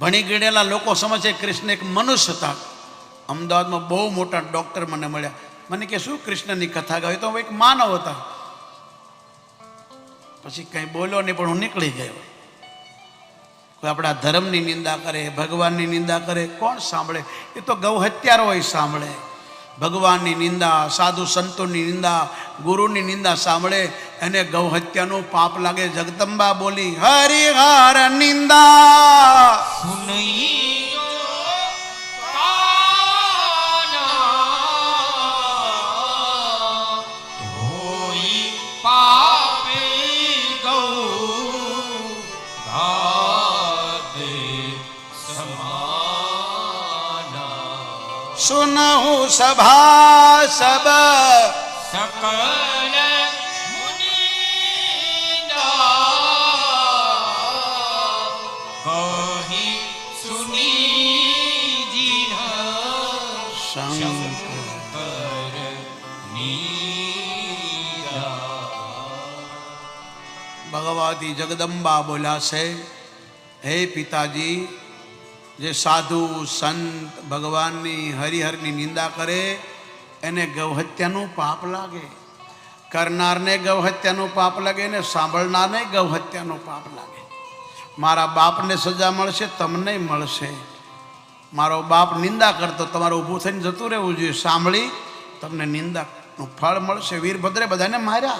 ભણી ગણેલા લોકો સમજે કૃષ્ણ એક મનુષ્ય હતા. અમદાવાદમાં બહુ મોટા ડૉક્ટર મને મળ્યા. મને કે, શું કૃષ્ણની કથા ગાવી? તો હું એક માનવ હતા. પછી કંઈ બોલ્યો નહીં, પણ હું નીકળી ગયો. કોઈ આપણા ધર્મની નિંદા કરે, ભગવાનની નિંદા કરે, કોણ સાંભળે? એ તો ગૌ હત્યારો હોય સાંભળે. ભગવાનની નિંદા, સાધુ સંતોની નિંદા, ગુરુની નિંદા સાંભળે. એને ગૌ હત્યાનું પાપ લાગે. જગદંબા બોલી, હરિહર નિંદા. ગાતે सभा સુનહુ સભા સબ સકલ મુનિના કહી સુની ભગવતી જગદંબા બોલાશે. હે પિતાજી, જે સાધુ સંત ભગવાનની હરિહરની નિંદા કરે, એને ગૌહત્યાનું પાપ લાગે. કરનારને ગૌહત્યાનું પાપ લાગે ને સાંભળનારને ગૌહત્યાનું પાપ લાગે. મારા બાપને સજા મળશે, તમને મળશે. મારો બાપ નિંદા કરતો, તમારે ઊભું થઈને જતું રહેવું જોઈએ. સાંભળી, તમને નિંદાનું ફળ મળશે. વીરભદ્રે બધાને માર્યા.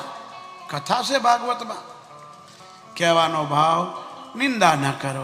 કથા છે ભાગવતમાં. કહેવાનો ભાવ નિંદા ન કરો.